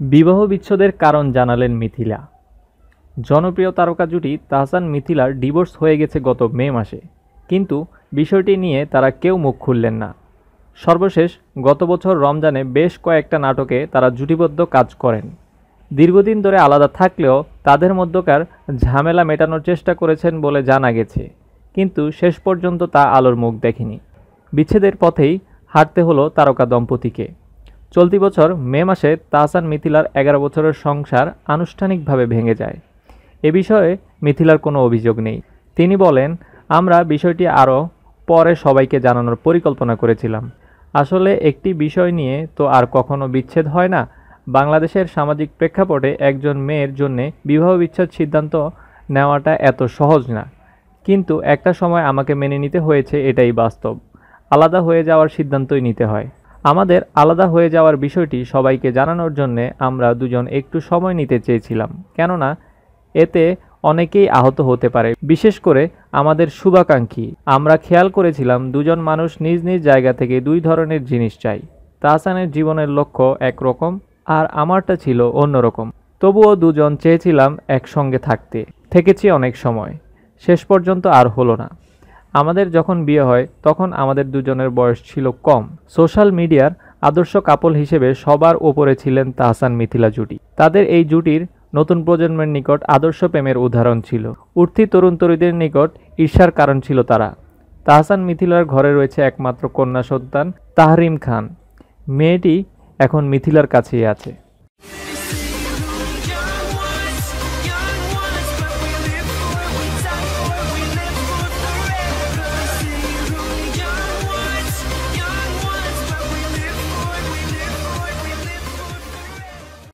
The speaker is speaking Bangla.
বিবাহ বিচ্ছেদের কারণ জানালেন মিথিলা। জনপ্রিয় তারকা জুটি তাহসান মিথিলার ডিভোর্স হয়ে গেছে গত মে মাসে। কিন্তু বিষয়টি নিয়ে তারা কেউ মুখ খুললেন না। সর্বশেষ গত বছর রমজানে বেশ কয়েকটা নাটকে তারা জুটিবদ্ধ কাজ করেন। দীর্ঘদিন ধরে আলাদা থাকলেও তাদের মধ্যকার ঝামেলা মেটানোর চেষ্টা করেছেন বলে জানা গেছে। কিন্তু শেষ পর্যন্ত তা আলোর মুখ দেখেনি। বিচ্ছেদের পথেই হাঁটতে হলো তারকা দম্পতিকে। চলতি বছর মে মাসে তাহসান মিথিলার এগারো বছরের সংসার আনুষ্ঠানিকভাবে ভেঙে যায়। এ বিষয়ে মিথিলার কোনো অভিযোগ নেই। তিনি বলেন, আমরা বিষয়টি আরও পরে সবাইকে জানানোর পরিকল্পনা করেছিলাম। আসলে একটি বিষয় নিয়ে তো আর কখনো বিচ্ছেদ হয় না। বাংলাদেশের সামাজিক প্রেক্ষাপটে একজন মেয়ের জন্যে বিবাহ বিচ্ছেদ সিদ্ধান্ত নেওয়াটা এত সহজ না। কিন্তু একটা সময় আমাকে মেনে নিতে হয়েছে এটাই বাস্তব। আলাদা হয়ে যাওয়ার সিদ্ধান্তই নিতে হয়। আমাদের আলাদা হয়ে যাওয়ার বিষয়টি সবাইকে জানানোর জন্যে আমরা দুজন একটু সময় নিতে চেয়েছিলাম, কেননা এতে অনেকেই আহত হতে পারে। বিশেষ করে আমাদের শুভাকাঙ্ক্ষী। আমরা খেয়াল করেছিলাম দুজন মানুষ নিজ নিজ জায়গা থেকে দুই ধরনের জিনিস চাই। তাহসানের জীবনের লক্ষ্য একরকম আর আমারটা ছিল অন্যরকম। তবুও দুজন চেয়েছিলাম একসঙ্গে থাকতে। থেকেছি অনেক সময়। শেষ পর্যন্ত আর হলো না। আমাদের যখন বিয়ে হয়, তখন আমাদের দুজনের বয়স ছিল কম। সোশ্যাল মিডিয়ার আদর্শ কাপল হিসেবে সবার ওপরে ছিলেন তাহসান মিথিলা জুটি। তাদের এই জুটির নতুন প্রজন্মের নিকট আদর্শ প্রেমের উদাহরণ ছিল। উঠতি তরুণ তরুণীদের নিকট ঈর্ষার কারণ ছিল তারা। তাহসান মিথিলার ঘরে রয়েছে একমাত্র কন্যা সন্তান তাহরিম খান। মেয়েটি এখন মিথিলার কাছেই আছে।